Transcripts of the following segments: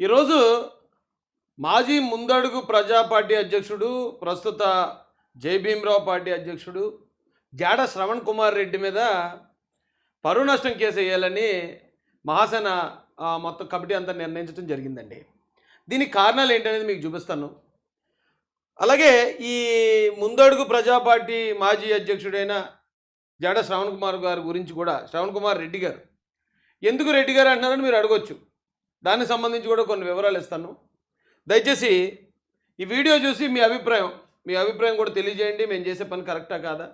ఈరోజు మాజీ ముందడుగు ప్రజా పార్టీ అధ్యక్షుడు ప్రస్తుత జయభీమరావు పార్టీ అధ్యక్షుడు జాడ శ్రవణ్ కుమార్ రెడ్డి మీద పరువు నష్టం కేసు వేయాలని మహాసేన మొత్తం కమిటీ అంతా నిర్ణయించడం జరిగిందండి. దీనికి కారణాలు ఏంటనేది మీకు చూపిస్తాను. అలాగే ఈ ముందడుగు ప్రజా పార్టీ మాజీ అధ్యక్షుడైన జాడ శ్రవణ్ కుమార్ గారి గురించి కూడా శ్రవణ్ కుమార్ రెడ్డి గారు ఎందుకు రెడ్డి గారు అంటున్నారని మీరు అడగొచ్చు. దానికి సంబంధించి కూడా కొన్ని వివరాలు ఇస్తాను. దయచేసి ఈ వీడియో చూసి మీ అభిప్రాయం మీ అభిప్రాయం కూడా తెలియజేయండి. మేము చేసే పని కరెక్టా కాదా?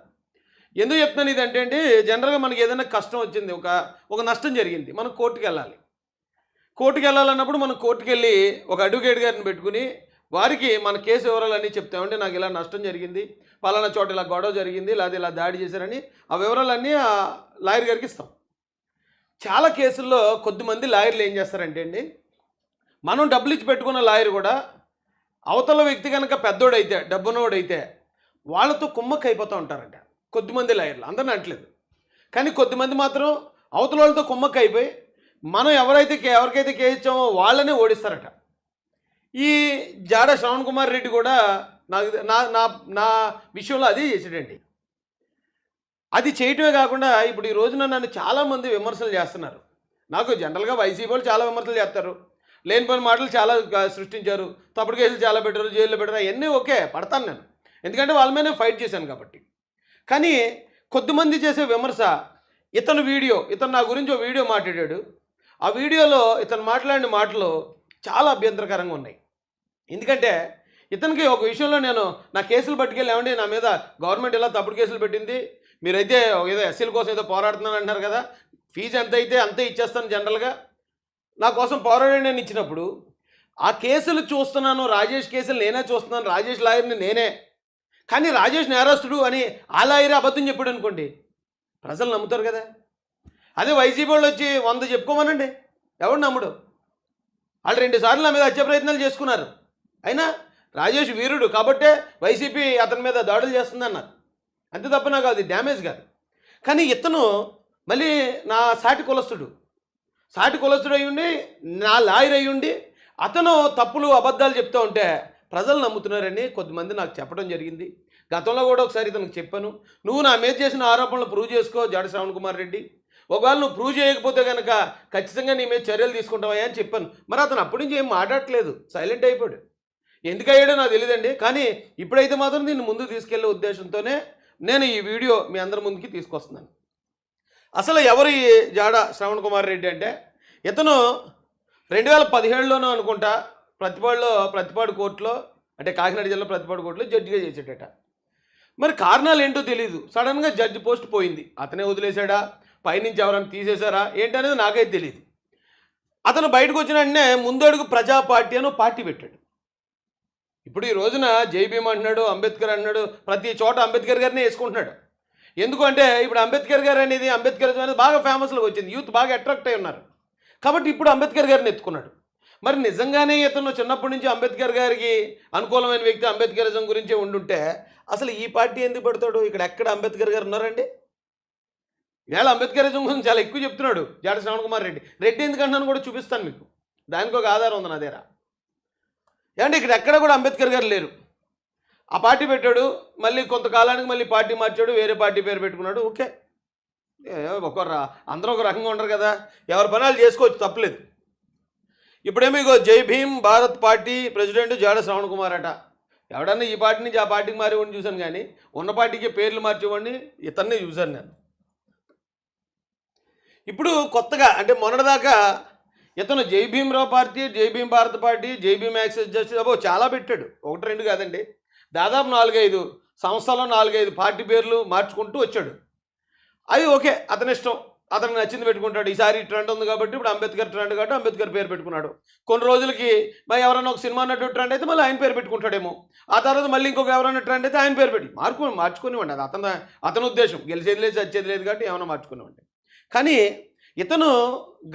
ఎందుకు చెప్తున్నాను ఇది అంటే అండి జనరల్గా మనకి ఏదైనా కష్టం వచ్చింది ఒక ఒక నష్టం జరిగింది మనం కోర్టుకి వెళ్ళాలి. కోర్టుకి వెళ్ళాలన్నప్పుడు మనం కోర్టుకి వెళ్ళి ఒక అడ్వకేట్ గారిని పెట్టుకుని వారికి మన కేసు వివరాలన్నీ చెప్తామంటే నాకు ఇలా నష్టం జరిగింది పలానా చోట ఇలా గొడవ జరిగింది లేదా ఇలా దాడి చేశారని ఆ వివరాలన్నీ ఆ లాయర్ గారికి ఇస్తాం. చాలా కేసుల్లో కొద్దిమంది లాయర్లు ఏం చేస్తారంటే అండి మనం డబ్బులు ఇచ్చి పెట్టుకున్న లాయర్ కూడా అవతల వ్యక్తి కనుక పెద్దోడైతే డబ్బునోడైతే వాళ్ళతో కుమ్మక్క అయిపోతూ ఉంటారంట. కొద్దిమంది లాయర్లు అందరిని అంటలేదు కానీ కొద్దిమంది మాత్రం అవతల వాళ్ళతో కుమ్మక్క అయిపోయి మనం ఎవరైతే కే- ఎవరికైతే కేసు ఇచ్చామో వాళ్ళనే ఓడిస్తారట. ఈ జాడ శ్రవణ్ కుమార్ రెడ్డి కూడా నాకు నా నా నా విషయంలో అదే చేసాడండి. అది చేయటమే కాకుండా ఇప్పుడు ఈ రోజున నన్ను చాలామంది విమర్శలు చేస్తున్నారు. నాకు జనరల్గా వైసీపీ వాళ్ళు చాలా విమర్శలు చేస్తారు. లేనిపోయిన మాటలు చాలా సృష్టించారు. తప్పుడు కేసులు చాలా పెట్టారు జైల్లో పెట్టారు అవన్నీ ఓకే పడతాను నేను. ఎందుకంటే వాళ్ళ మీద ఫైట్ చేశాను కాబట్టి. కానీ కొద్దిమంది చేసే విమర్శ ఇతను వీడియో ఇతను నా గురించి ఒక వీడియో మాట్లాడాడు. ఆ వీడియోలో ఇతను మాట్లాడిన మాటలు చాలా అభ్యంతరకరంగా ఉన్నాయి. ఎందుకంటే ఇతనికి ఒక విషయంలో నేను నా కేసులు పట్టుకెళ్ళామండి నా మీద గవర్నమెంట్ ఇలా తప్పుడు కేసులు పెట్టింది మీరైతే ఏదో ఎస్సీల కోసం ఏదో పోరాడుతున్నాను అంటున్నారు కదా ఫీజు ఎంత అయితే అంతే ఇచ్చేస్తాను జనరల్గా నా కోసం పోరాడండి నేను ఇచ్చినప్పుడు ఆ కేసులు చూస్తున్నాను రాజేష్ కేసులు నేనే చూస్తున్నాను రాజేష్ లాయర్ని నేనే. కానీ రాజేష్ నేరస్తుడు అని ఆ లాయర్ అబద్ధం చెప్పాడు అనుకోండి ప్రజలు నమ్ముతారు కదా. అదే వైసీపీ వాళ్ళు వచ్చి వంద చెప్పుకోమనండి ఎవడు నమ్ముడు? వాళ్ళు రెండు సార్లు నా మీద హత్య ప్రయత్నాలు చేసుకున్నారు. అయినా రాజేష్ వీరుడు కాబట్టే వైసీపీ అతని మీద దాడులు చేస్తుందన్నారు. అంతే తప్ప నాకు అది డ్యామేజ్ కాదు. కానీ ఇతను మళ్ళీ నా సాటి కులస్తుడు. సాటి కులస్తుడు అయ్యుండి నా లాయర్ అయ్యుండి అతను తప్పులు అబద్ధాలు చెప్తూ ఉంటే ప్రజలు నమ్ముతున్నారని కొద్దిమంది నాకు చెప్పడం జరిగింది. గతంలో కూడా ఒకసారి ఇతనికి చెప్పాను. నువ్వు నా మీద చేసిన ఆరోపణలు ప్రూవ్ చేసుకో జాడ శ్రవణ్ కుమార్ రెడ్డి. ఒకవేళ నువ్వు ప్రూవ్ చేయకపోతే కనుక ఖచ్చితంగా నీ మీద చర్యలు తీసుకుంటావా అని చెప్పాను. మరి అతను అప్పటి నుంచి ఏం మాట్లాడట్లేదు. సైలెంట్ అయిపోయాడు. ఎందుకయ్యాడో నాకు తెలియదండి. కానీ ఇప్పుడైతే మాత్రం దీన్ని ముందు తీసుకెళ్ళే ఉద్దేశంతోనే నేను ఈ వీడియో మీ అందరి ముందుకి తీసుకొస్తున్నాను. అసలు ఎవరు ఈ జాడ శ్రవణ్ కుమార్ రెడ్డి అంటే ఇతను రెండు వేల పదిహేడులోనూ అనుకుంటా ప్రతిపాడులో ప్రతిపాడు కోర్టులో అంటే కాకినాడ జిల్లా ప్రతిపాడు కోర్టులో జడ్జిగా చేసేటట. మరి కారణాలు ఏంటో తెలియదు సడన్గా జడ్జి పోస్ట్ పోయింది. అతనే వదిలేశాడా? పైనుంచి ఎవరైనా తీసేశారా? ఏంటనేది నాకైతే తెలియదు అతను బయటకు వచ్చిన వెంటనే ముందడుగు ప్రజా పార్టీ అని పార్టీ పెట్టాడు. ఇప్పుడు ఈ రోజున జై అంటున్నాడు అంబేద్కర్ అంటున్నాడు ప్రతి చోట అంబేద్కర్ గారినే వేసుకుంటున్నాడు. ఎందుకంటే ఇప్పుడు అంబేద్కర్ గారు అనేది అంబేద్కర్ అనేది బాగా ఫేమస్లోకి వచ్చింది యూత్ బాగా అట్రాక్ట్ అయి ఉన్నారు. కాబట్టి ఇప్పుడు అంబేద్కర్ గారిని ఎత్తుకున్నాడు. మరి నిజంగానే ఇతను చిన్నప్పటి నుంచి అంబేద్కర్ గారికి అనుకూలమైన వ్యక్తి అంబేద్కరిజం గురించే ఉండుంటే అసలు ఈ పార్టీ ఎందుకు పెడతాడు? ఇక్కడ ఎక్కడ అంబేద్కర్ గారు ఉన్నారండి? ఇవాళ అంబేద్కరిజం గురించి చాలా ఎక్కువ చెప్తున్నాడు జాడ శ్రవణ్ కుమార్ రెడ్డి. రెడ్డి ఎందుకంటున్నాను కూడా చూపిస్తాను మీకు. దానికి ఒక ఆధారం ఉంది నా దగ్గర. ఏమంటే ఇక్కడ ఎక్కడ కూడా అంబేద్కర్ గారు లేరు. ఆ పార్టీ పెట్టాడు మళ్ళీ కొంతకాలానికి మళ్ళీ పార్టీ మార్చాడు వేరే పార్టీ పేరు పెట్టుకున్నాడు ఓకే. ఒకరు అందరూ ఒక రకంగా ఉండరు కదా. ఎవరి పనాలు చేసుకోవచ్చు తప్పలేదు. ఇప్పుడేమో ఇగో జై భీమ్ భారత్ పార్టీ ప్రెసిడెంట్ జాడ శ్రవణ్ కుమార్ అట. ఎవడన్నా ఈ పార్టీ నుంచి ఆ పార్టీకి మారేవాడిని చూశాను కానీ ఉన్న పార్టీకి పేర్లు మార్చేవాడిని ఇతన్నే చూశాను నేను. ఇప్పుడు కొత్తగా అంటే మొన్నటిదాకా ఇతను జై భీమ్రావు పార్టీ జై భీమ్ భారత్ పార్టీ జై భీమ్ యాక్సెస్ జస్టిస్ అబో చాలా పెట్టాడు. ఒకటి రెండు కాదండి. దాదాపు నాలుగైదు సంస్థలో నాలుగైదు పార్టీ పేర్లు మార్చుకుంటూ వచ్చాడు. అవి ఓకే అతని ఇష్టం. అతనికి నచ్చింది పెట్టుకుంటాడు. ఈసారి ట్రెండ్ ఉంది కాబట్టి ఇప్పుడు అంబేద్కర్ ట్రెండ్ కాబట్టి అంబేద్కర్ పేరు పెట్టుకున్నాడు. కొన్ని రోజులకి మరి ఎవరైనా ఒక సినిమా నటుడు ట్రెండ్ అయితే మళ్ళీ ఆయన పేరు పెట్టుకుంటాడేమో. ఆ తర్వాత మళ్ళీ ఇంకొక ఎవరైనా ట్రెండ్ అయితే ఆయన పేరు పెట్టి మార్చుకొని మార్చుకునివ్వండి. అది అతను అతని ఉద్దేశం. గెలిచేది లేదు చచ్చేది లేదు కాబట్టి ఏమైనా మార్చుకునివ్వండి. కానీ ఇతను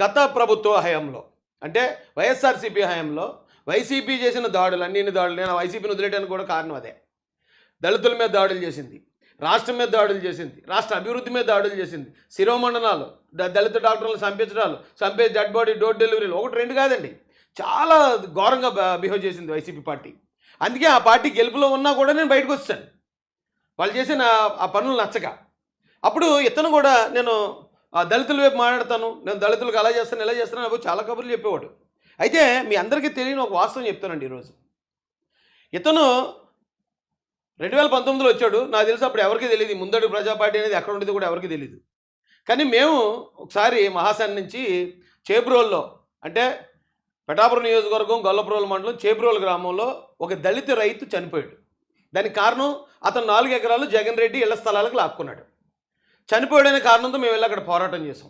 గత ప్రభుత్వ హయాంలో అంటే వైఎస్ఆర్సీపీ హయాంలో వైసీపీ చేసిన దాడులు అన్ని దాడులు నేను వైసీపీని వదిలేయడానికి కూడా కారణం అదే. దళితుల మీద దాడులు చేసింది రాష్ట్రం మీద దాడులు చేసింది రాష్ట్ర అభివృద్ధి మీద దాడులు చేసింది శిరోమండనాలు దళిత డాక్టర్లు చంపించడాలు చంపే డెడ్ బాడీ డోర్ డెలివరీలు ఒకటి రెండు కాదండి చాలా ఘోరంగా బిహేవ్ చేసింది వైసీపీ పార్టీ. అందుకే ఆ పార్టీ గెలుపులో ఉన్నా కూడా నేను బయటకు వచ్చాను. వాళ్ళు చేసిన ఆ పనులు నచ్చక. అప్పుడు ఇతను కూడా నేను ఆ దళితుల వైపు మాట్లాడతాను నేను దళితులకు అలా చేస్తాను ఇలా చేస్తాను అని చాలా కబుర్లు చెప్పేవాడు. అయితే మీ అందరికీ తెలియని ఒక వాస్తవం చెప్తానండి ఈరోజు. ఇతను రెండు వేల పంతొమ్మిదిలో వచ్చాడు నాకు తెలిసి అప్పుడు ఎవరికీ తెలియదు ముందడు ప్రజా పార్టీ అనేది ఎక్కడ ఉండేది కూడా ఎవరికీ తెలియదు కానీ మేము ఒకసారి మహాశాన్ నుంచి చేబ్రోల్లో అంటే పెటాపురం నియోజకవర్గం గొల్లపురోలు మండలం చేబ్రోలు గ్రామంలో ఒక దళిత రైతు చనిపోయాడు. దానికి కారణం అతను నాలుగు ఎకరాలు జగన్ రెడ్డి ఇళ్ళ స్థలాలకు లాక్కున్నాడు. చనిపోయాడనే కారణంతో మేము వెళ్ళి అక్కడ పోరాటం చేసాం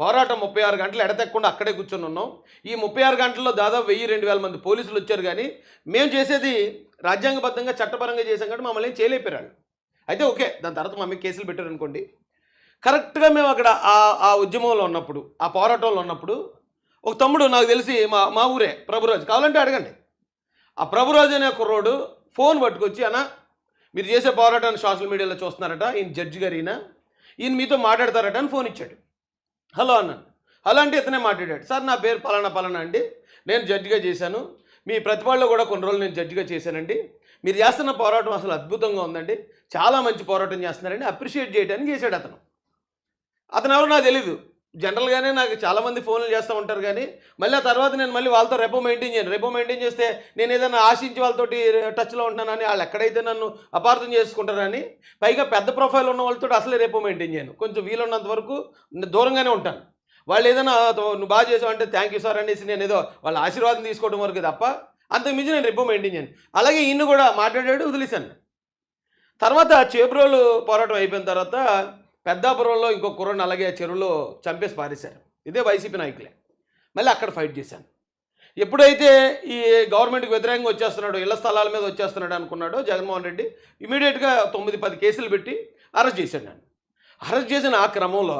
పోరాటం ముప్పై ఆరు గంటలు ఎడతెక్కకుండా అక్కడే కూర్చొని ఉన్నాం. ఈ ముప్పై ఆరు గంటల్లో దాదాపు వెయ్యి రెండు వేల మంది పోలీసులు వచ్చారు కానీ మేము చేసేది రాజ్యాంగబద్ధంగా చట్టపరంగా చేసాం కాబట్టి మమ్మల్ని ఏం చేయలేపారు అయితే ఓకే దాని తర్వాత మా మీద కేసులు పెట్టారు అనుకోండి కరెక్ట్గా మేము అక్కడ ఆ ఆ ఉద్యమంలో ఉన్నప్పుడు ఆ పోరాటంలో ఉన్నప్పుడు ఒక తమ్ముడు నాకు తెలిసి మా మా ఊరే ప్రభురాజు. కావాలంటే అడగండి. ఆ ప్రభురాజు అనే కుర్రోడు ఫోన్ పట్టుకొచ్చి అన్న మీరు చేసే పోరాటాన్ని సోషల్ మీడియాలో చూస్తున్నారట ఈయన జడ్జి గారు ఈయన మీతో మాట్లాడతారట అని ఫోన్ ఇచ్చాడు. హలో అన్నాను హలో అంటే ఇతనే మాట్లాడాడు. సార్ నా పేరు పలానా పలానా అండి. నేను జడ్జిగా చేశాను. మీ ప్రతిభలో కూడా కొన్ని రోజులు నేను జడ్జిగా చేశానండి. మీరు చేస్తున్న పోరాటం అసలు అద్భుతంగా ఉందండి. చాలా మంచి పోరాటం చేస్తున్నారండి అప్రిషియేట్ చేయడానికి చేశాడు అతను. అతను ఎవరో నాకు తెలీదు. జనరల్గానే నాకు చాలామంది ఫోన్లు చేస్తూ ఉంటారు కానీ మళ్ళీ ఆ తర్వాత నేను మళ్ళీ వాళ్ళతో రెపో మెయింటైన్ చేయను. రెపో మెయింటైన్ చేస్తే నేను ఏదైనా ఆశించి వాళ్ళతోటి టచ్లో ఉంటున్నానని వాళ్ళు ఎక్కడైతే నన్ను అపార్థం చేసుకుంటారని పైగా పెద్ద ప్రొఫైల్ ఉన్న వాళ్ళతో అసలే రెపో మెయింటైన్ చేయను. కొంచెం వీలున్నంత వరకు దూరంగానే ఉంటాను. వాళ్ళు ఏదైనా నువ్వు బాగా చేసావు అంటే థ్యాంక్ యూ సార్ అనేసి నేను ఏదో వాళ్ళ ఆశీర్వాదం తీసుకోవడం వరకు తప్ప అంతకుమించి నేను రెపో మెయింటైన్ చేయను. అలాగే ఈయన కూడా మాట్లాడాడు వదిలేశాను. తర్వాత చేబ్రోలు పోరాటం అయిపోయిన తర్వాత పెద్దాపురంలో ఇంకో కుర్రని అలాగే చెరువులో చంపేసి పారేశారు. ఇదే వైసీపీ నాయకులే. మళ్ళీ అక్కడ ఫైట్ చేశాను. ఎప్పుడైతే ఈ గవర్నమెంట్కి వ్యతిరేకంగా వచ్చేస్తున్నాడు ఇళ్ళ స్థలాల మీద వచ్చేస్తున్నాడు అనుకున్నాడో జగన్మోహన్ రెడ్డి ఇమీడియట్గా తొమ్మిది పది కేసులు పెట్టి అరెస్ట్ చేశాడు నన్ను. అరెస్ట్ చేసిన ఆ క్రమంలో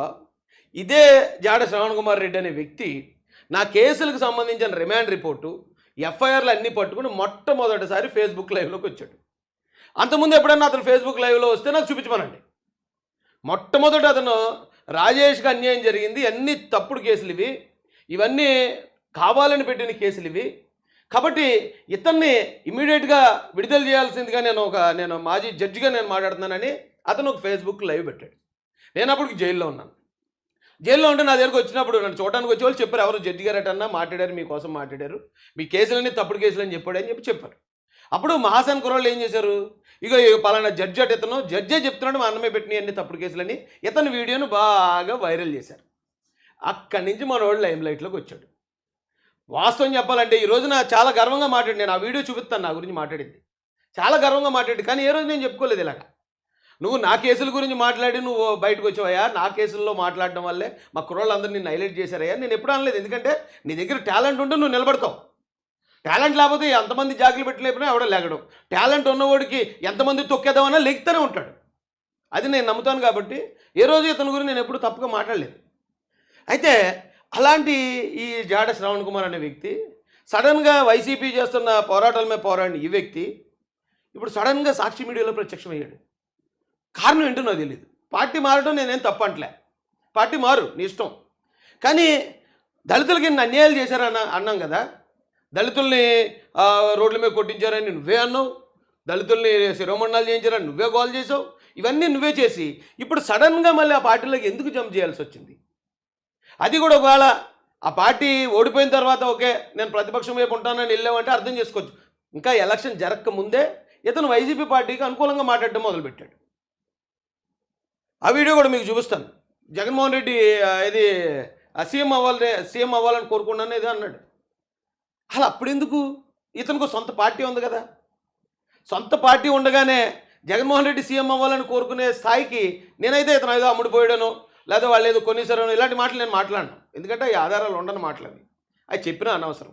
ఇదే జాడ శ్రవణ్ కుమార్ రెడ్డి అనే వ్యక్తి నా కేసులకు సంబంధించిన రిమాండ్ రిపోర్టు ఎఫ్ఐఆర్లు అన్నీ పట్టుకుని మొట్టమొదటిసారి ఫేస్బుక్ లైవ్లోకి వచ్చాడు. అంతకుముందు ఎప్పుడన్నా అతను ఫేస్బుక్ లైవ్లో వస్తే నాకు చూపించమనండి. మొట్టమొదట అతను రాజేష్కి అన్యాయం జరిగింది. అన్ని తప్పుడు కేసులు ఇవి. ఇవన్నీ కావాలని పెట్టిన కేసులు ఇవి. కాబట్టి ఇతన్ని ఇమీడియట్గా విడుదల చేయాల్సిందిగా నేను ఒక నేను మాజీ జడ్జిగా నేను మాట్లాడుతున్నానని అతను ఒక ఫేస్బుక్ లైవ్ పెట్టాడు. నేను అప్పటికి జైల్లో ఉన్నాను. జైల్లో ఉంటే నా దగ్గరకు వచ్చినప్పుడు నన్ను చూడడానికి వచ్చే వాళ్ళు చెప్పారు. ఎవరు జడ్జి గారు మాట్లాడారు మీకోసం మాట్లాడారు. మీ కేసులన్నీ తప్పుడు కేసులు అని చెప్పాడు అని చెప్పి చెప్పారు. అప్పుడు మహాసన్ కుర్రోళ్ళు ఏం చేశారు? ఇగో ఇగో పలానా జడ్జి అటు ఇతను జడ్జే చెప్తున్నాడు మా అన్నమే పెట్టిన అన్ని తప్పుడు కేసులని ఇతను వీడియోను బాగా వైరల్ చేశారు అక్కడి నుంచి మన వాళ్ళు లైమ్ లైట్లోకి వచ్చాడు. వాస్తవం చెప్పాలంటే ఈ రోజు నా చాలా గర్వంగా మాట్లాడి నేను ఆ వీడియో చూపిస్తాను నా గురించి మాట్లాడింది. చాలా గర్వంగా మాట్లాడి కానీ ఏ రోజు నేను చెప్పుకోలేదు ఇలాగా. నువ్వు నా కేసుల గురించి మాట్లాడి నువ్వు బయటకు వచ్చావయ్యా. నా కేసుల్లో మాట్లాడడం వల్లే మా కుర్రోళ్ళందరూ నిన్ను హైలైట్ చేశారయ్యా. నేను ఎప్పుడు అనలేదు. ఎందుకంటే నీ దగ్గర టాలెంట్ ఉంటే నువ్వు నిలబడతావు. టాలెంట్ లేకపోతే ఎంతమంది జాకులు పెట్టలేకపోయినా ఎవడో లేగడం. టాలెంట్ ఉన్నవాడికి ఎంతమంది తొక్కేద్దామన్నా లెగుతూనే ఉంటాడు. అది నేను నమ్ముతాను కాబట్టి ఏ రోజు ఇతని గురించి నేను ఎప్పుడు తప్పుగా మాట్లాడలేదు. అయితే అలాంటి ఈ జాడ శ్రవణ్ కుమార్ అనే వ్యక్తి సడన్గా వైసీపీ చేస్తున్న పోరాటాల మీద పోరాడిన ఈ వ్యక్తి ఇప్పుడు సడన్గా సాక్షి మీడియాలో ప్రత్యక్షమయ్యాడు. కారణం ఏంటో నాకు తెలియదు పార్టీ మారడం నేనేం తప్పంటలే. పార్టీ మారు నీ ఇష్టం. కానీ దళితులకి అన్యాయాలు చేశారన్న అన్నాం కదా దళితుల్ని రోడ్ల మీద కొట్టించారని నువ్వే అన్నావు. దళితుల్ని శిరోమండాలు చేయించారని నువ్వే గోల్ చేసావు ఇవన్నీ నువ్వే చేసి ఇప్పుడు సడన్గా మళ్ళీ ఆ పార్టీలోకి ఎందుకు జంప్ చేయాల్సి వచ్చింది? అది కూడా ఒకవేళ ఆ పార్టీ ఓడిపోయిన తర్వాత ఓకే నేను ప్రతిపక్షం వైపు ఉంటానని వెళ్ళామంటే అర్థం చేసుకోవచ్చు. ఇంకా ఎలక్షన్ జరగక ముందే ఇతను వైసీపీ పార్టీకి అనుకూలంగా మాట్లాడడం మొదలుపెట్టాడు. ఆ వీడియో కూడా మీకు చూపిస్తాను. జగన్మోహన్ రెడ్డి ఇది సీఎం అవ్వాలి సీఎం అవ్వాలని కోరుకున్నాను ఇది అన్నాడు. అలా అప్పుడెందుకు? ఇతనికి సొంత పార్టీ ఉంది కదా. సొంత పార్టీ ఉండగానే జగన్మోహన్ రెడ్డి సీఎం అవ్వాలని కోరుకునే స్థాయికి నేనైతే ఇతను ఏదో అమ్ముడుపోయాడను లేదా వాళ్ళు ఏదో కొన్నిసారను ఇలాంటి మాటలు నేను మాట్లాడను. ఎందుకంటే ఈ ఆధారాలు ఉండని మాటలవి అవి చెప్పినా అనవసరం.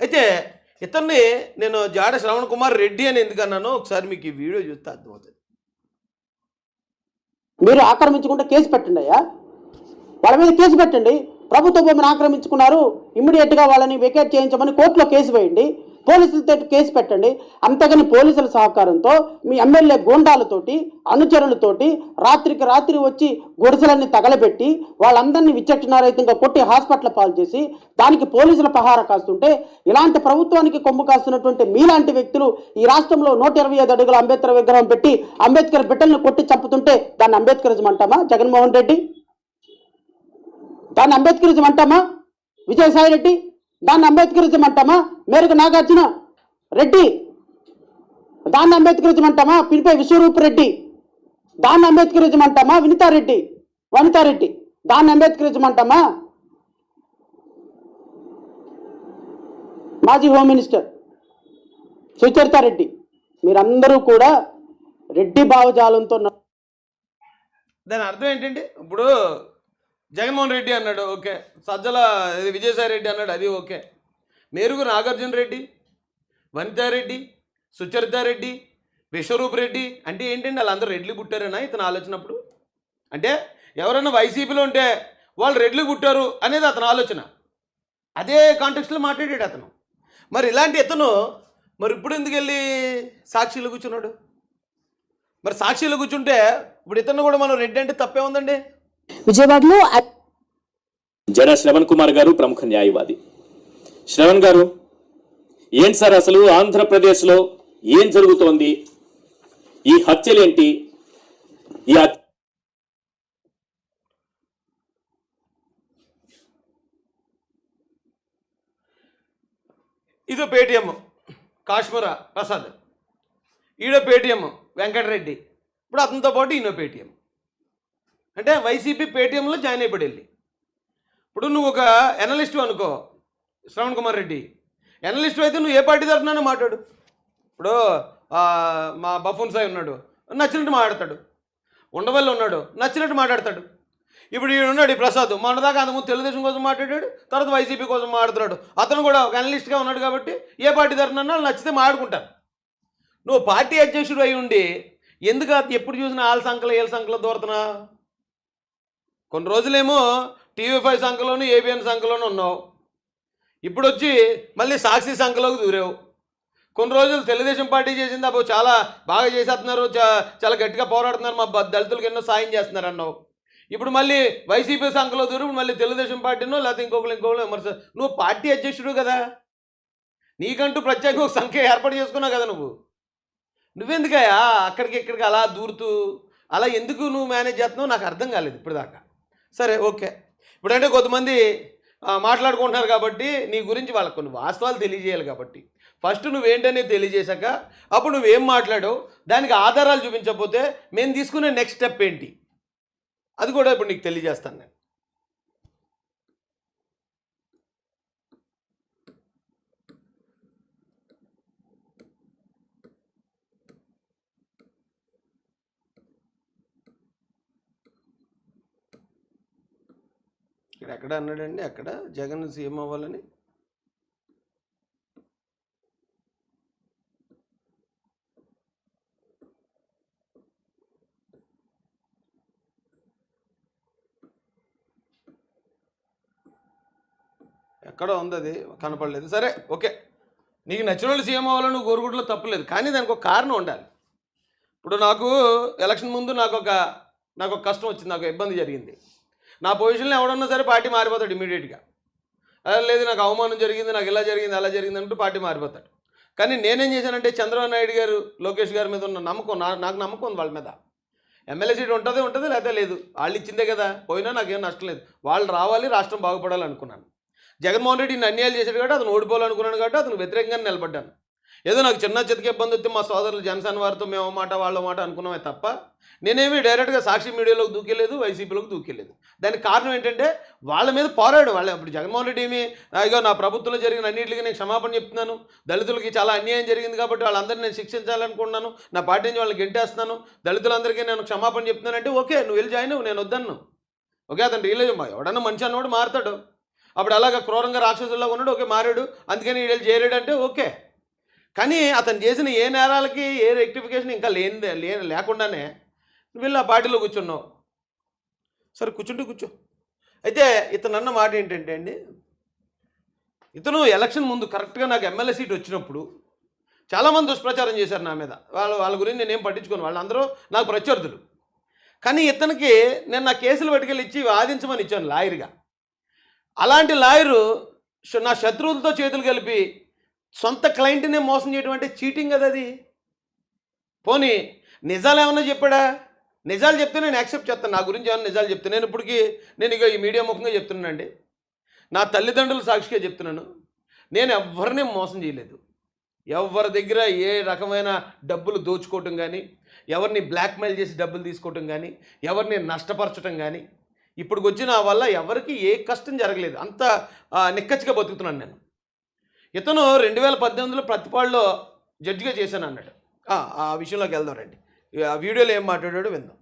అయితే ఇతన్ని నేను జాడ శ్రవణ్ కుమార్ రెడ్డి అని ఎందుకు అన్నాను ఒకసారి మీకు ఈ వీడియో చూస్తే అర్థమవుతుంది. మీరు ఆక్రమించకుండా కేసు పెట్టండి అయ్యా. వాళ్ళ మీద కేసు పెట్టండి. ప్రభుత్వ భూమిని ఆక్రమించుకున్నారు. ఇమ్మీడియట్గా వాళ్ళని వెకేట్ చేయించమని కోర్టులో కేసు వేయండి. పోలీసులతో కేసు పెట్టండి. అంతేగాని పోలీసుల సహకారంతో మీ ఎమ్మెల్యే గూండాలతోటి అనుచరులతోటి రాత్రికి రాత్రి వచ్చి గుడిసెలన్నీ తగలబెట్టి వాళ్ళందరినీ విచక్షణారహితంగా కొట్టి హాస్పిటల్ పాలు చేసి దానికి పోలీసుల పహార కాస్తుంటే ఇలాంటి ప్రభుత్వానికి కొమ్ము కాస్తున్నటువంటి మీలాంటి వ్యక్తులు ఈ రాష్ట్రంలో నూట ఇరవై ఐదు అడుగుల అంబేద్కర్ విగ్రహం పెట్టి అంబేద్కర్ బిడ్డల్ని కొట్టి చంపుతుంటే దాన్ని అంబేద్కరిజం అంటామా? జగన్మోహన్ రెడ్డి? దాన్ని అంబేద్కరిజం అంటామా విజయసాయి రెడ్డి? దాన్ని అంబేద్కరిజం అంటామా మేరకు నాగార్జున రెడ్డి? దాన్ని అంబేద్కరిజం అంటామా పిలిపే విశ్వరూప్ రెడ్డి? దాన్ని అంబేద్కరిజం అంటామా వినితారెడ్డి వనితారెడ్డి దాన్ని అంబేద్కరిజం అంటామా మాజీ హోమ్ మినిస్టర్ సుచరితారెడ్డి మీరందరూ కూడా రెడ్డి భావజాలంతో దాని అర్థం ఏంటంటే ఇప్పుడు జగన్మోహన్ రెడ్డి అన్నాడు ఓకే. సజ్జల విజయసాయి రెడ్డి అన్నాడు అది ఓకే. మేరుగు నాగార్జున రెడ్డి వనితారెడ్డి సుచరితారెడ్డి విశ్వరూప్ రెడ్డి అంటే ఏంటండి వాళ్ళందరూ రెడ్లు పుట్టారనా ఇతను ఆలోచనప్పుడు? అంటే ఎవరైనా వైసీపీలో ఉంటే వాళ్ళు రెడ్లు పుట్టారు అనేది అతని ఆలోచన. అదే కాంటెక్స్లో మాట్లాడాడు అతను. మరి ఇలాంటి ఇతను మరి ఇప్పుడు ఎందుకు వెళ్ళి సాక్షిలో కూర్చున్నాడు? మరి సాక్షిలో కూర్చుంటే ఇప్పుడు ఇతను కూడా మనం రెడ్డి అంటే తప్పే ఉందండి? విజయవాడలో జన శ్రవణ్ కుమార్ గారు ప్రముఖ న్యాయవాది. శ్రవణ్ గారు ఏంటి సార్ అసలు ఆంధ్రప్రదేశ్లో ఏం జరుగుతోంది? ఈ హత్యలేంటి? ఈ హత్య ఇదో పేటిఎం కాశ్మీర ప్రసాద్. ఈడో పేటిఎం వెంకటరెడ్డి. ఇప్పుడు అతనితో పాటు ఈయనో పేటిఎం. అంటే వైసీపీ పేటీఎంలో జాయిన్ అయిపోయి వెళ్ళి ఇప్పుడు నువ్వు ఒక ఎనలిస్ట్ అనుకో శ్రవణ్ కుమార్ రెడ్డి. ఎనలిస్ట్ అయితే నువ్వు ఏ పార్టీ తరఫున మాట్లాడు. ఇప్పుడు మా బఫూన్ సాయి ఉన్నాడు నచ్చినట్టు మాట్లాడతాడు. ఉండవల్లి ఉన్నాడు నచ్చినట్టు మాట్లాడతాడు. ఇప్పుడు ఈయన ఉన్నాడు ఈ ప్రసాద్ మొన్నదాకా అంతకుముందు తెలుగుదేశం కోసం మాట్లాడాడు తర్వాత వైసీపీ కోసం మాట్లాడుతున్నాడు. అతను కూడా ఒక అనలిస్ట్గా ఉన్నాడు కాబట్టి ఏ పార్టీ తరఫున వాళ్ళు నచ్చితే మాట్లాడుకుంటారు. నువ్వు పార్టీ అధ్యక్షుడు అయి ఉండి ఎందుకు అది ఎప్పుడు చూసినా వాళ్ళ సంఖ్యలో ఏళ్ళ సంఖ్యలో దూరతనా కొన్ని రోజులేమో టీవీ ఫైవ్ సంఖలోను ఏబిఎన్ సంఖలోను ఉన్నావు. ఇప్పుడు వచ్చి మళ్ళీ సాక్షి సంఖలోకి దూరావు. కొన్ని రోజులు తెలుగుదేశం పార్టీ చేసింది అబ్బో చాలా బాగా చేసేస్తున్నారు చా- చాలా గట్టిగా పోరాడుతున్నారు మా బ- దళితులకు ఎన్నో సాయం చేస్తున్నారు అన్నావు ఇప్పుడు మళ్ళీ వైసీపీ సంఖలో దూరం మళ్ళీ తెలుగుదేశం పార్టీనో లేకపోతే ఇంకొకరు ఇంకొకరు విమర్శ నువ్వు పార్టీ అధ్యక్షుడు కదా. నీకంటూ ప్రత్యేక ఒక సంఖ్య ఏర్పాటు చేసుకున్నావు కదా నువ్వు. నువ్వెందుకయ్యా అక్కడికి ఇక్కడికి అలా దూరుతూ అలా ఎందుకు నువ్వు మేనేజ్ చేస్తున్నావు? నాకు అర్థం కాలేదు ఇప్పుడు దాకా సరే ఓకే. ఇప్పుడంటే కొంతమంది మాట్లాడుకుంటున్నారు కాబట్టి నీ గురించి వాళ్ళకి కొన్ని వాస్తవాలు తెలియజేయాలి కాబట్టి. ఫస్ట్ నువ్వేంటనేది తెలియజేశాక అప్పుడు నువ్వేం మాట్లాడావు దానికి ఆధారాలు చూపించకపోతే మేము తీసుకునే నెక్స్ట్ స్టెప్ ఏంటి? అది కూడా ఇప్పుడు నీకు తెలియజేస్తాను నేను ఇక్కడ ఎక్కడ అన్నాడండి అక్కడ జగన్ సీఎం అవ్వాలని. ఎక్కడ ఉంది అది కనపడలేదు. సరే ఓకే. నీకు నచ్చిన వాళ్ళు సీఎం అవ్వాలని నువ్వు కోరుకుంటలో తప్పలేదు కానీ దానికి ఒక కారణం ఉండాలి. ఇప్పుడు నాకు ఎలక్షన్ ముందు నాకు ఒక నాకు ఒక కష్టం వచ్చింది నాకు ఇబ్బంది జరిగింది. నా పొజిషన్లో ఎవడన్నా సరే పార్టీ మారిపోతాడు ఇమీడియట్గా లేదు నాకు అవమానం జరిగింది నాకు ఇలా జరిగింది అలా జరిగింది అంటూ పార్టీ మారిపోతాడు. కానీ నేనేం చేశానంటే చంద్రబాబు నాయుడు గారు లోకేష్ గారి మీద ఉన్న నమ్మకం నాకు నమ్మకం ఉంది వాళ్ళ మీద. ఎమ్మెల్యే సీట్ ఉంటుంది ఉంటుంది లేకపోతే లేదు. వాళ్ళు ఇచ్చిందే కదా పోయినా నాకేం నష్టం లేదు. వాళ్ళు రావాలి రాష్ట్రం బాగుపడాలి అనుకున్నాను జగన్మోహన్ రెడ్డి నన్యాలు అన్యాయాలు చేశాడు కాబట్టి అతను ఓడిపోవాలనుకున్నాను కాబట్టి అతను వ్యతిరేకంగా నిలబడ్డాను. ఏదో నాకు చిన్న చితక ఇబ్బంది వస్తే మా సోదరులు జనసేన వారితో మేము మాట వాళ్ళ మాట అనుకున్నామే తప్ప నేనేమి డైరెక్ట్గా సాక్షి మీడియాలోకి దూకేలేదు వైసీపీలోకి దూకేలేదు. దానికి కారణం ఏంటంటే వాళ్ళ మీద పోరాడు. వాళ్ళ ఇప్పుడు జగన్మోహన్ రెడ్డి ఏమి ఇగో నా ప్రభుత్వంలో జరిగిన అన్నింటికి నేను క్షమాపణ చెప్తున్నాను. దళితులకి చాలా అన్యాయం జరిగింది కాబట్టి వాళ్ళందరినీ నేను శిక్షించాలనుకుంటున్నాను. నా పార్టీ నుంచి వాళ్ళని గెంటేస్తున్నాను. దళితులందరికీ నేను క్షమాపణ చెప్తున్నానంటే ఓకే నువ్వు వెళ్ళి జాయిన్ నేను వద్దన్ను ఓకే అతను రియలైజ్ ఎవడన్నా మనిషి అన్నవాడు మారుతాడు. అప్పుడు అలాగా క్రూరంగా రాక్షసుల్లో ఉన్నాడు. ఓకే మారాడు. అందుకని వీళ్ళు చేరాడు అంటే ఓకే. కానీ అతను చేసిన ఏ నేరాలకి ఏ రెక్టిఫికేషన్ ఇంకా లేని లే లేకుండానే వీళ్ళు ఆ పార్టీలో కూర్చున్నావు. సరే కూర్చుంటే కూర్చో. అయితే ఇతను అన్న మాట ఏంటంటే అండి ఇతను ఎలక్షన్ ముందు కరెక్ట్గా నాకు ఎమ్మెల్యే సీట్ వచ్చినప్పుడు చాలామంది దుష్ప్రచారం చేశారు నా మీద. వాళ్ళ వాళ్ళ గురించి నేనేం పట్టించుకోను. వాళ్ళందరూ నాకు ప్రత్యర్థులు. కానీ ఇతనికి నేను నా కేసులు పట్టుకెళ్ళి ఇచ్చి వాదించమని ఇచ్చాను లాయర్గా. అలాంటి లాయరు నా శత్రువులతో చేతులు కలిపి సొంత క్లయింట్నే మోసం చేయడం అంటే చీటింగ్ కదా అది? పోనీ నిజాలు ఏమన్నా చెప్పాడా? నిజాలు చెప్తే నేను యాక్సెప్ట్ చేస్తాను. నా గురించి ఏమన్నా నిజాలు చెప్తే నేను ఇప్పటికీ నేను ఇక ఈ మీడియా ముఖంగా చెప్తున్నానండి. నా తల్లిదండ్రుల సాక్షిగా చెప్తున్నాను. నేను ఎవరిని మోసం చేయలేదు. ఎవరి దగ్గర ఏ రకమైన డబ్బులు దోచుకోవటం కానీ ఎవరిని బ్లాక్మెయిల్ చేసి డబ్బులు తీసుకోవటం కానీ ఎవరిని నష్టపరచడం కానీ ఇప్పుడు వచ్చిన వల్ల ఎవరికి ఏ కష్టం జరగలేదు. అంత నిక్కచ్చిగా బతుకుతున్నాను నేను. ఇతను రెండు వేల పద్దెనిమిదిలో ప్రతిపాడులో జడ్జిగా చేశాను అన్నాడు. ఆ, ఆ విషయంలోకి వెళ్దాం రండి. ఆ వీడియోలో ఏం మాట్లాడాడో విందాం.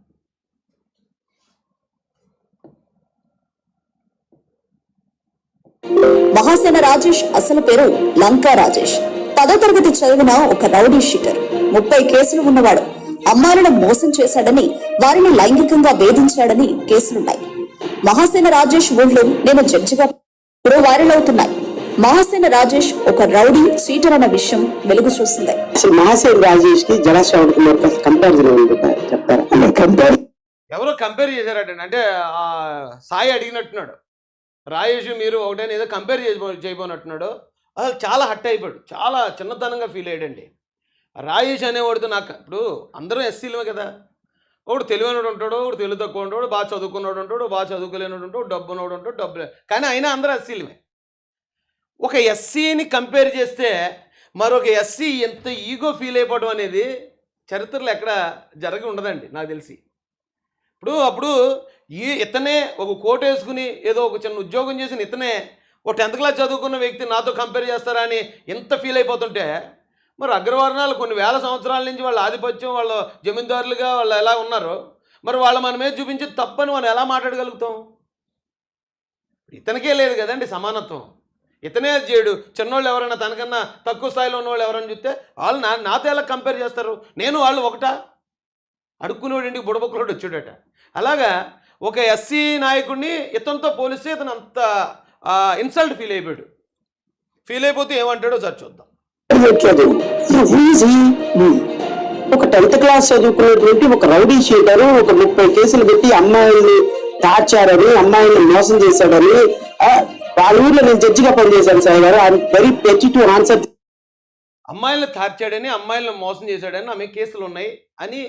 మహాసేన రాజేష్ అసలు పేరు లంకా రాజేష్. పదో తరగతి చదివిన ఒక రౌడీ షీటర్. ముప్పై కేసులు ఉన్నవాడు. అమ్మాయిలను మోసం చేశాడని వారిని లైంగికంగా వేధించాడని కేసులున్నాయి. మహాసేన రాజేష్ ఊళ్ళో నేను జడ్జిగా ఇప్పుడు వైరల్ అవుతున్నాయి. మహాసేన రాజేష్ ఒక రౌడీ చీటర్ అన్న విషయం వెలుగు చూసింది. అసలు మహాసేన్ రాజేష్కి జలశ్రవణ్ కుమార్ కంపారిజన్ చెప్తారా? కంపేర్ ఎవరో కంపేర్ చేశారట అంటే ఆ సాయి అడిగినట్టున్నాడు. రాయేష్ మీరు ఒకటైనా ఏదో కంపేర్ చేయబో చేయబోనట్టున్నాడు. అసలు చాలా హట్ అయిపోయాడు. చాలా చిన్నతనంగా ఫీల్ అయ్యాడండి. రాయేష్ అనేవాడితో నాకు ఇప్పుడు అందరూ ఎస్సీలమే కదా. ఒకడు తెలివైనడు ఉంటాడు ఒకడు తెలివి తక్కువ ఉంటాడు బాగా చదువుకున్నాడు ఉంటాడు బాగా చదువుకోలేనోడు ఉంటాడు డబ్బు ఉన్నోడు ఉంటాడు డబ్బు కానీ అయినా అందరూ ఎస్సీలమే ఒక ఎస్సీని కంపేర్ చేస్తే మరొక ఎస్సీ ఎంత ఈగో ఫీల్ అయిపోవడం అనేది చరిత్రలో ఎక్కడ జరిగి ఉండదండి నాకు తెలిసి. ఇప్పుడు అప్పుడు ఈ ఇతనే ఒక కోట్ వేసుకుని ఏదో ఒక చిన్న ఉద్యోగం చేసిన ఇతనే ఒక టెన్త్ క్లాస్ చదువుకున్న వ్యక్తి నాతో కంపేర్ చేస్తారా అని ఎంత ఫీల్ అయిపోతుంటే మరి అగ్రవర్ణాలు కొన్ని వేల సంవత్సరాల నుంచి వాళ్ళ ఆధిపత్యం వాళ్ళ జమీందారులుగా వాళ్ళు ఎలా ఉన్నారు మరి వాళ్ళ మన మీద చూపించి తప్పని మనం ఎలా మాట్లాడగలుగుతాం? ఇతనికే లేదు కదండి సమానత్వం. ఇతనే అది చేయడు చిన్నోళ్ళు ఎవరైనా తనకన్నా తక్కువ స్థాయిలో ఉన్నవాళ్ళు ఎవరైనా చూస్తే వాళ్ళు నా నాతో ఎలా కంపేర్ చేస్తారు? నేను వాళ్ళు ఒకటా? అడుక్కునేవాడు ఇంటికి బుడబొక్కలోడు వచ్చాడట. అలాగా ఒక ఎస్సీ నాయకుడిని ఇతనితో పోలిస్తే ఇతను అంత ఇన్సల్ట్ ఫీల్ అయిపోయాడు. ఫీల్ అయిపోతే ఏమంటాడో సార్ చూద్దాం. చదువు. ఒక టెన్త్ క్లాస్ చదువుకున్నటువంటి ఒక రౌడీ షీటరు ఒక ముప్పై కేసులు పెట్టి అమ్మాయిల్ని దాచారని అమ్మాయిని మోసం చేశాడని ఆ, ఊర్లో నేను జడ్జిగా పనిచేశాను సాయి గారు. I very petty to answer అమ్మాయిలను తార్చాడని అమ్మాయిలను మోసం చేశాడని ఆమె కేసులు ఉన్నాయి అని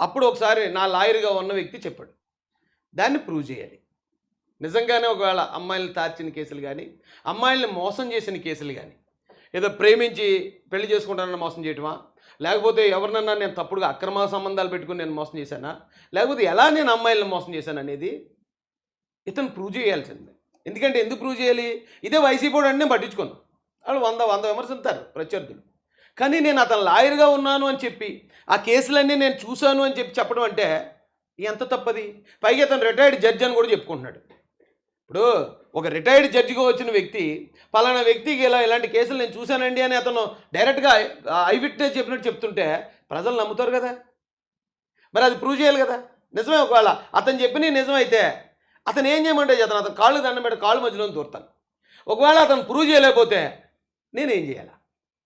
అప్పుడు ఒకసారి నా లాయర్గా ఉన్న వ్యక్తి చెప్పాడు. దాన్ని ప్రూవ్ చేయాలి. నిజంగానే ఒకవేళ అమ్మాయిలను తార్చిన కేసులు కానీ అమ్మాయిల్ని మోసం చేసిన కేసులు కానీ ఏదో ప్రేమించి పెళ్ళి చేసుకుంటానని మోసం చేయటమా? లేకపోతే ఎవరినన్నా నేను తప్పుడుగా అక్రమ సంబంధాలు పెట్టుకుని నేను మోసం చేశానా? లేకపోతే ఎలా నేను అమ్మాయిలను మోసం చేశాను అనేది ఇతను ప్రూవ్ చేయాల్సిందే. ఎందుకంటే ఎందుకు ప్రూవ్ చేయాలి? ఇదే వైసీపీ వాడు అంటే నేను పట్టించుకోను. వాళ్ళు వంద వంద విమర్శిస్తారు ప్రత్యర్థులు. కానీ నేను అతను లాయర్గా ఉన్నాను అని చెప్పి ఆ కేసులన్నీ నేను చూశాను అని చెప్పి చెప్పడం అంటే ఎంత తప్పది? పైగా అతను రిటైర్డ్ జడ్జి అని కూడా చెప్పుకుంటున్నాడు. ఇప్పుడు ఒక రిటైర్డ్ జడ్జిగా వచ్చిన వ్యక్తి పలానా వ్యక్తికి ఇలా ఇలాంటి కేసులు నేను చూశానండి అని అతను డైరెక్ట్గా ఐ విట్నెస్ చెప్పినట్టు చెప్తుంటే ప్రజలు నమ్ముతారు కదా? మరి అది ప్రూవ్ చేయాలి కదా? నిజమే ఒకవేళ అతను చెప్పిన నిజమైతే అతను ఏం చేయమంటే చేతను అతను కాళ్ళు దండం పెట్టి కాళ్ళు మధ్యలో దూరుతాను ఒకవేళ అతను ప్రూవ్ చేయలేకపోతే నేనేం చేయాలా?